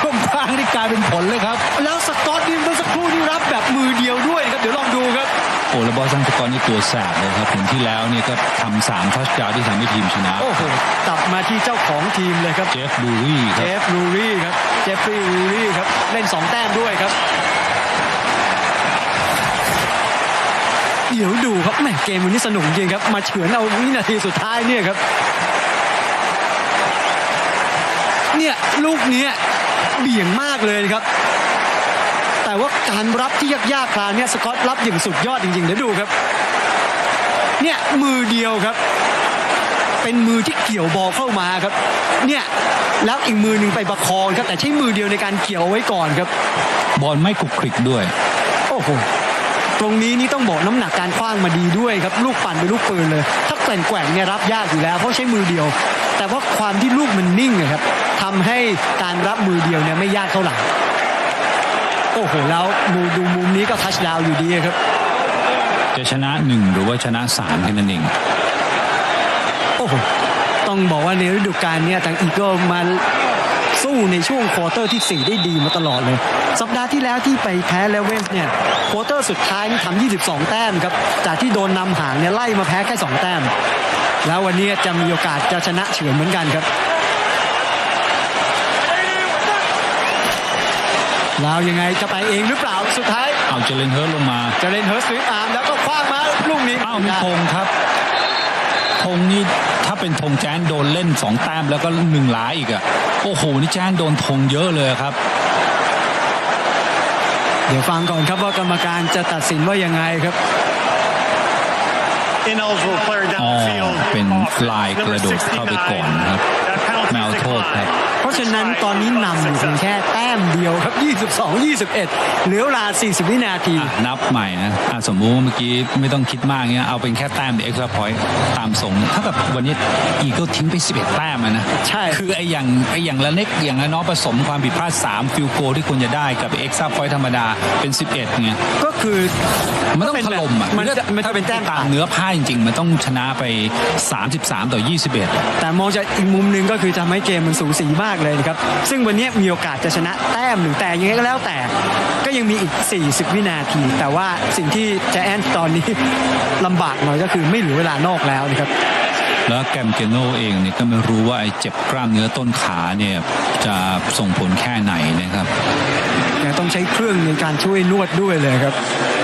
ช่วงกลางนี่กลายเป็นผลเลยครับ แล้วสกอตนี่เมื่อสักครู่นี่รับแบบมือเดียวด้วยนะครับ เดี๋ยวลองดูครับ โอ้แล้วบอสซันสกอร์นี่ตัวแสบเลยครับผลที่แล้วเนี่ยก็ทำสามทัชดาวน์ที่ทำให้ทีมชนะ โอ้โหกลับมาที่เจ้าของทีมเลยครับ เจฟดูรี่คเจรับฟลูรี่ครับ เจฟฟรีย์ลูรี่ครับ เล่น 2 แต้มด้วยครับ เดี๋ยวดูครับแหมเกมวันนี้สนุกจริงครับ มาเฉือนเอาวินาทีสุดท้ายเนี่ยครับ เนี่ยลูกเนี้ย เบี่ยงมากเลยนะครับ แต่ว่าการรับที่ยากๆคราวเนี้ยสกอตรับอย่างสุดยอดจริงๆเดี๋ยวดูครับ เนี่ยมือเดียวครับ เป็นมือที่เกี่ยวบอลเข้ามาครับ เนี่ยแล้วอีกมือหนึ่งไปประคองครับแต่ใช้มือเดียวในการเกี่ยวเอาไว้ก่อนครับ บอลไม่คลุกคลิกด้วย โอ้โหตรงนี้นี่ต้องบอกน้ำหนักการคว้างมาดีด้วยครับ ลูกปั่นเป็นลูกปืนเลย ถ้าแกว่งแกว่งเนี่ยรับยากอยู่แล้ว เพราะใช้มือเดียว แต่ว่าความที่ลูกมันนิ่งอะครับ ทำให้การรับมือเดียวเนี่ยไม่ยากเท่าไหร่โอ้โหแล้วมูดูมุมนี้ก็ทัชดาวน์อยู่ดีครับ จะชนะหนึ่งหรือว่าชนะสามแค่นั้นเองโอ้โหต้องบอกว่าในฤดูกาลเนี้ทางอีเกิลมาสู้ในช่วงควอเตอร์ที่ 4 ได้ดีมาตลอดเลย สัปดาห์ที่แล้วที่ไปแพ้เลเวนส์เนี่ยควอเตอร์สุดท้ายนี่ทำ22 แต้มครับ จากที่โดนนำห่างเนี่ยไล่มาแพ้แค่ 2 แต้ม แล้ววันนี้จะมีโอกาสจะชนะเฉือนเหมือนกันครับ แล้วยังไงจะไปเองหรือเปล่าสุดท้ายเอาเจเลนเฮิร์ตลงมาจะเล่นเฮิร์สสวิปอาร์มแล้วก็คว้างมาลูกนี้อ้าวมีธงครับธงนี่ถ้าเป็นธงแจนโดนเล่นสองแต้มแล้วก็หนึ่งหลาอีกอะโอ้โหนี่แจนโดนธงเยอะเลยครับ เดี๋ยวฟังก่อนครับว่ากรรมการจะตัดสินว่ายังไงครับ ineligible player อ๋อ downfield. เป็น Off. ลายก Number ระโดดเข้าไปก่อนนะครับ 69. That penalty แมว is โทษครับ declined. เพราะฉะนั้นตอนนี้นำอยู่เพียงแค่แต้มเดียวครับ 22 21 เหลือเวลา 40 วินาทีอะนับใหม่นะอะสมมุติว่าเมื่อกี้ไม่ต้องคิดมากเงี้ยเอาเป็นแค่แต้มเอ็กซ์ตร้าพอยต์ตามส่งเท่ากับวันนี้อีก็ทิ้งไป 11 แต้มอะนะใช่คือไอ้อย่างไอ้อย่างละเน็กอย่างละน้อยผสมความผิดพลาด 3 ฟิลโกที่ควรจะได้กับเอ็กซ์ตร้าพอยต์ธรรมดาเป็น 11เงี้ยก็คือมันต้องถล่มอะมันจะมันจะเป็นแต้มตามเนื้อผ้าจริงๆ มันต้องชนะไป 33 ต่อ 21 แต่มองจากอีกมุมหนึ่งก็คือทำให้เกมมันสูสีมากเลยนะครับ ซึ่งวันนี้มีโอกาสจะชนะแต้มหรือแต่ยังไงก็แล้วแต่ ก็ยังมีอีก 40 วินาที แต่ว่าสิ่งที่แจแอนตอนนี้ลำบากหน่อยก็คือไม่เหลือเวลานอกแล้วนะครับแล้วแกมเกโนเองเนี่ยก็ไม่รู้ว่าไอ้เจ็บกล้ามเนื้อต้นขาเนี่ยจะส่งผลแค่ไหนนะครับแกต้องใช้เครื่องในการช่วยนวดด้วยเลยครับอืม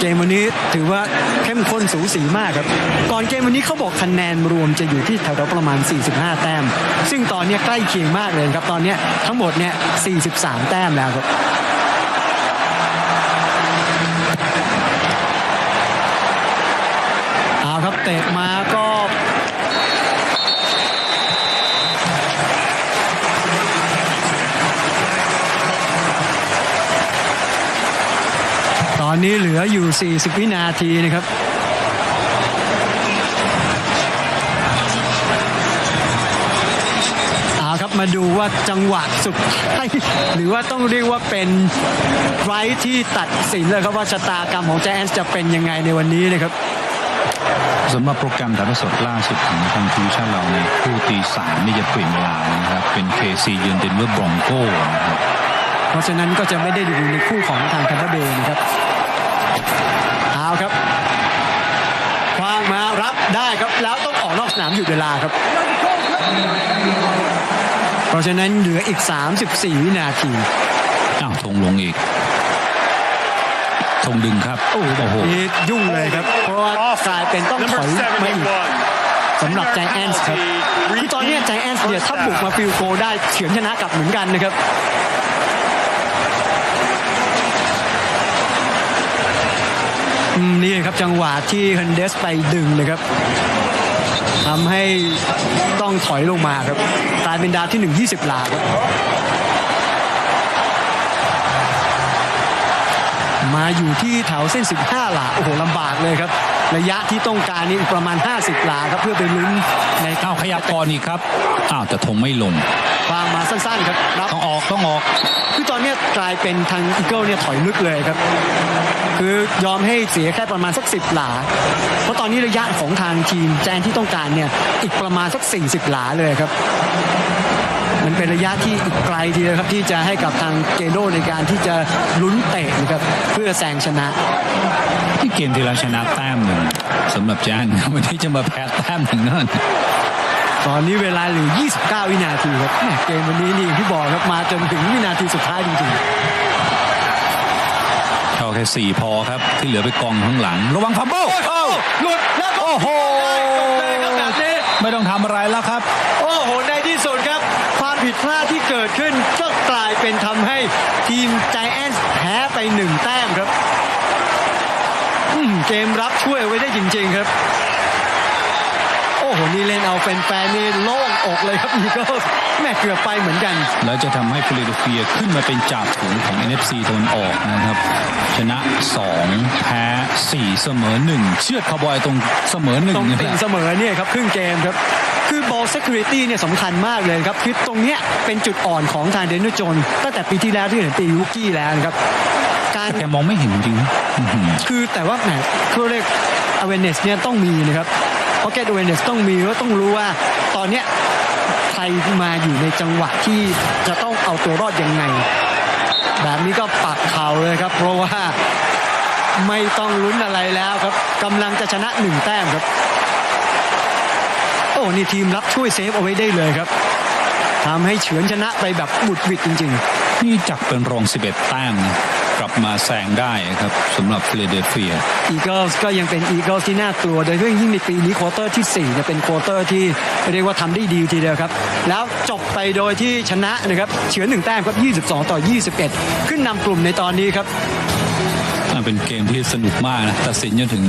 เกมวันนี้ถือว่าเข้มข้นสูสีมากครับ ก่อนเกมวันนี้เขาบอกคะแนนรวมจะอยู่ที่แถวๆประมาณ 45 แต้ม ซึ่งตอนนี้ใกล้เคียงมากเลยครับ ตอนนี้ทั้งหมดเนี่ย 43 แต้มแล้วครับเอาครับเตะมาก็ นนี้เหลืออยู่ 40 วินาทีนะครับเอาครับมาดูว่าจังหวะสุดท้ายหรือว่าต้องเรียกว่าเป็นไรที่ตัดสินเลยครับว่าชะตากรรมของแจแอนจะเป็นยังไงในวันนี้นะครับสำหรับโปรแกรมถ่ายทอดสดล่าสุดของทางทีวีชั่นเราในคู่ตีสามนี่จะเปลี่ยนเวลานะครับ เป็น KC ยืนเดนเวอร์บรองโก้นะครับ เพราะฉะนั้นก็จะไม่ได้ดูในคู่ของทางแคมเปเบย์นะครับเอา 3หยุดเวลาครับ เพราะฉะนั้นเหลืออีก 34 วินาทีอ้าวทงลงอีกทงดึงครับ โอ้โหยุ่งเลยครับ เพราะว่ากลายเป็นต้องถอยมาอีกสำหรับใจแอนส์ครับคือตอนนี้ใจแอนส์เนี่ยถ้าบุกมาฟิลโกได้เฉือนชนะกลับเหมือนกันนะครับนี่ครับจังหวะที่เฮนเดสไปดึงนะครับ ทำให้ต้องถอยลงมาครับกลายเป็นดาวที่ 1 20หลาครับมาอยู่ที่แถวเส้น 15 หลา โอ้โหลำบากเลยครับ ระยะที่ต้องการนี่ประมาณ 50 หลาครับเพื่อไปลุ้นในอ้าวขยับก่อนอีกครับ อ้าวแต่ธงไม่ลงวางมาสั้นๆครับรับต้องออกต้องออก คือตอนนี้กลายเป็นทางอีเกิลเนี่ยถอยลึกเลยครับ คือยอมให้เสียแค่ประมาณสักสิบหลา เพราะตอนนี้ระยะของทางทีมแจนที่ต้องการเนี่ยอีกประมาณสัก 40 หลาเลยครับ มันเป็นระยะที่อีกไกลทีเดียวครับที่จะให้กับทางเกโดในการที่จะลุ้นเตะนะครับเพื่อแซงชนะที่เกมที่เราชนะแต้มหนึ่งสำหรับแจ้งวันนี้จะมาแพ้แต้มหนึ่งนั่น ตอนนี้เวลาเหลือ 29 วินาทีครับแหม่เกมวันนี้นี่อย่างที่บอกครับมาจนถึงวินาทีสุดท้ายจริงเข้าแค่สี่พอครับ ที่เหลือไปกองข้างหลัง ระวังฟัมเบิลๆหลุดแล้วก็โอ้โหเลยครับแบบนี้ไม่ต้องทำอะไรแล้วครับ โอ้โห ในที่สุดครับ ความผิดพลาดที่เกิดขึ้นก็กลายเป็นทำให้ทีมใจแอนท์แพ้ไปหนึ่งแต้มครับอืมเกมรับช่วยไว้ได้จริง ๆ ครับโอ้โห นี่เล่นเอาแฟนๆนี่โล่งอกเลยครับอีเกิลแม่เกือบไปเหมือนกัน แล้วจะทำให้ฟิลาเดลเฟียขึ้นมาเป็นจ่าฝูงของ NFC ตะวันออกนะครับ ชนะ 2 แพ้ 4 เสมอ 1 เชือดคาวบอยตรงเสมอหนึ่งตรงนี่ติ่งแหละเสมอเนี่ยครับครึ่งเกมครับคือบอล security เนี่ยสำคัญมากเลยครับคือตรงเนี้ยเป็นจุดอ่อนของทางเดนนิสโจนส์ตั้งแต่ปีที่แล้วที่เห็นตีลูกี้แล้วนะครับการแกมองไม่เห็นจริงนะอื้อหือคือแต่ว่าแหมเขาเรียก awareness เนี่ยต้องมีนะครับ pocket awareness ต้องมีแล้วต้องรู้ว่าตอนเนี้ยใครมาอยู่ในจังหวะที่จะต้องเอาตัวรอดยังไง แบบนี้ก็ปักเข่าเลยครับ เพราะว่าไม่ต้องลุ้นอะไรแล้วครับกำลังจะชนะหนึ่งแต้มครับ โอ้นี่ทีมรับช่วยเซฟเอาไว้ได้เลยครับทำให้เฉือนชนะไปแบบบุดวิดจริง ๆ นี่จักเป็นรอง 11 แต้มนะ กลับมาแซงได้ครับสำหรับฟิลาเดลเฟียอีเกิลส์ก็ยังเป็นอีเกิลส์ที่น่ากลัว โดยเฉพาะยิ่งในปีนี้ควอเตอร์ที่4จะเป็นควอเตอร์ที่เรียกว่าทำได้ดีทีเดียวครับ แล้วจบไปโดยที่ชนะนะครับเฉือนหนึ่งแต้มครับ 22 ต่อ 21 ขึ้นนำกลุ่มในตอนนี้ครับ เป็นเกมที่สนุกมากนะตัดสินจนถึง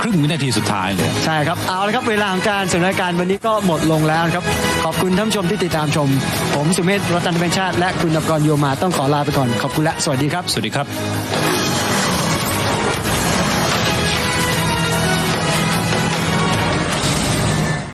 ครึ่งวินาทีสุดท้ายเลย ใช่ครับ เอาละครับ เวลาของการสนทนาการวันนี้ก็หมดลงแล้วนะครับ ขอบคุณท่านผู้ชมที่ติดตามชม ผมสุเมธรัตนเป็นชาติ และคุณนพกรโยมาต้องขอลาไปก่อน ขอบคุณและสวัสดีครับ สวัสดีครับ